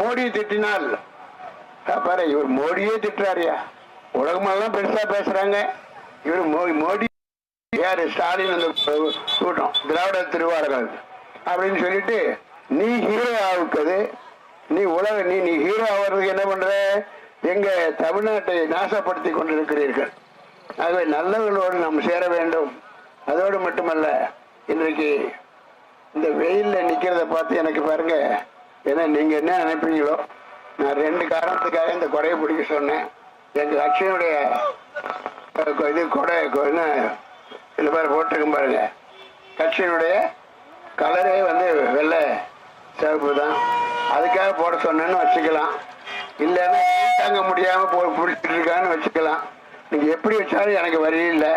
மோடியை திட்டினால் பாரு இவர் மோடியே திட்டுறாருயா. உலகமெல்லாம் பெருசா பேசுறாங்க. இவர் மோடி யார் யாரு ஸ்டாலின் அந்த கூட்டம் திராவிட திருவாளர்கள் அப்படின்னு சொல்லிட்டு நீ ஹீரோ ஆகுக்குது நீ உலக நீ நீ ஹீரோ ஆகிறதுக்கு என்ன பண்ற? எங்க தமிழ்நாட்டை நாசப்படுத்தி கொண்டிருக்கிறீர்கள். ஆகவே நல்லவர்களோடு நாம் சேர வேண்டும். அதோடு மட்டுமல்ல இன்றைக்கு இந்த வெயிலில் நிற்கிறத பார்த்து எனக்கு பாருங்கள் ஏன்னா நீங்கள் என்ன நினைப்பீங்களோ நான் ரெண்டு காரணத்துக்காக இந்த குறையை பிடிக்க சொன்னேன். எங்கள் லட்சியனுடைய இது கொடை என்ன இந்த மாதிரி போட்டிருக்கும் பாருங்க. கட்சியினுடைய கலரே வந்து வெள்ளை சிவப்பு தான். அதுக்காக போட சொன்னேன்னு வச்சுக்கலாம். இல்லைன்னா தாங்க முடியாமல் போ பிடிச்சிட்டு இருக்கான்னு வச்சுக்கலாம். நீங்கள் எப்படி வச்சாலும் எனக்கு வழி இல்லை.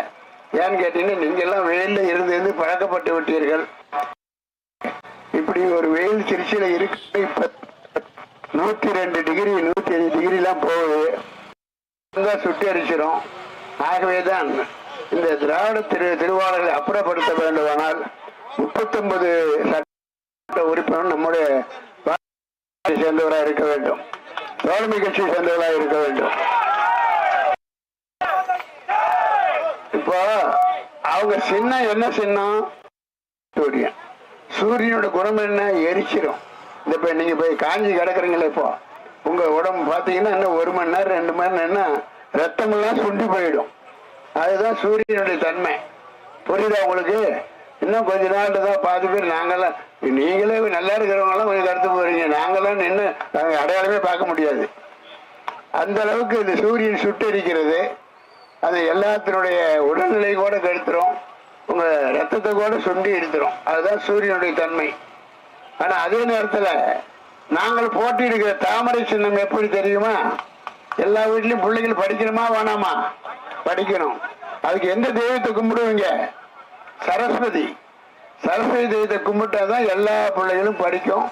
ஏன்னு கேட்டீங்கன்னா நீங்கள் எல்லாம் வெயில்ல இருந்து இருந்து பழக்கப்பட்டு விட்டீர்கள். இப்படி ஒரு வெயில் திருச்சியில இருக்கு இப்ப நூத்தி ரெண்டு டிகிரி நூத்தி அஞ்சு டிகிரி எல்லாம் போகுது சுட்டி அடிச்சிடும் ஆகவேதான் இந்த திராவிட திரு திருவாளர்களை அப்புறப்படுத்த வேண்டுமானால் முப்பத்தொன்பது சட்ட உறுப்பினர் நம்முடைய சேர்ந்தவராக இருக்க வேண்டும். தோழமை கட்சியை சேர்ந்தவராக இருக்க வேண்டும். இப்போ அவங்க சின்னம் என்ன சின்னம்? சூரியன் சூரியனோட குணம் என்ன? எரிச்சிடும் இந்த இப்போ நீங்கள் போய் காஞ்சி கிடக்குறீங்களே இப்போ. உங்கள் உடம்பு பார்த்தீங்கன்னா இன்னும் ஒரு மணி நேரம் ரெண்டு மணி நேரம்னா ரத்தமெல்லாம் சுண்டி போயிடும். அதுதான் சூரியனுடைய தன்மை. புரியுதா உங்களுக்கு? இன்னும் கொஞ்ச நாள் தான் பார்த்து பேர் நாங்களாம் நீங்களே நல்லா இருக்கிறவங்களாம் கொஞ்சம் கருத்து போறீங்க. நாங்களாம் நின்று நாங்கள் அடையாளமே பார்க்க முடியாது. அந்த அளவுக்கு இந்த சூரியன் சுட்டரிக்கிறது. அது எல்லாத்தினுடைய உடல்நிலை கூட கெடுத்துரும். உங்க ரத்தத்தை கூட சுண்டி எடுத்துரும். அதுதான் சூரியனுடைய தன்மை. ஆனா அதே நேரத்துல நாங்கள் போட்டியிடுகிற தாமரை சின்னம் எப்படி தெரியுமா? எல்லா வீட்லயும் பிள்ளைகள் படிக்கணுமா வேணாமா? படிக்கணும். அதுக்கு எந்த தெய்வத்தை கும்பிடுவீங்க? சரஸ்வதி. சரஸ்வதி தெய்வத்தை கும்பிட்டாதான் எல்லா பிள்ளைகளும் படிக்கும்.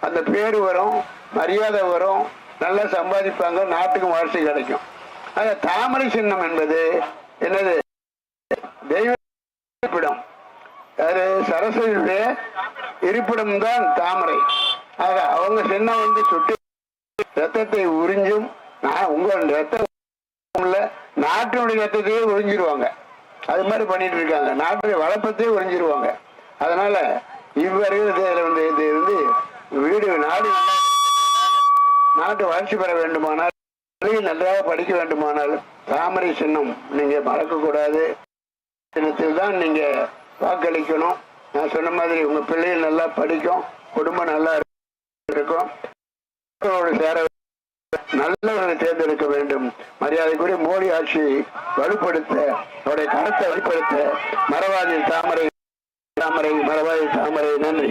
அந்த பேர் வரும் மரியாதை வரும் நல்லா சம்பாதிப்பாங்க நாட்டுக்கும் வளர்ச்சி கிடைக்கும். அந்த தாமரை சின்னம் என்பது என்னது? இருப்பிடம். அது சரஸ்வதியுடைய இருப்பிடம் தான் தாமரை. ஆக அவங்க சின்ன வந்து சுட்டு ரத்தத்தை உறிஞ்சும் நான் உங்க ரத்தம் இல்ல நாட்டினுடைய ரத்தத்தையே உறிஞ்சிருவாங்க. அது மாதிரி பண்ணிட்டு இருக்காங்க. நாட்டுடைய வளப்பத்தையே உறிஞ்சிருவாங்க. அதனால இவ்வருகிறதுல வந்து இது வந்து வீடு நாடு நாட்டு வளர்ச்சி பெற வேண்டுமானால் நன்றாக படிக்க வேண்டுமானால் தாமரை சின்னம் நீங்க மறக்கக்கூடாது. தினத்தில் தான் நீங்க வாக்களிக்கணும். நான் சொன்ன மாதிரி உங்க பிள்ளைகள் நல்லா படிக்கும் குடும்பம் நல்லா இருக்கும். சேர நல்லவர்களை தேர்ந்தெடுக்க வேண்டும். மரியாதைக்குரிய மோடி ஆட்சி வலுப்படுத்த அவருடைய கருத்தை வலுப்படுத்த மரவாதி தாமரை தாமரை மரவாதி தாமரை. நன்றி.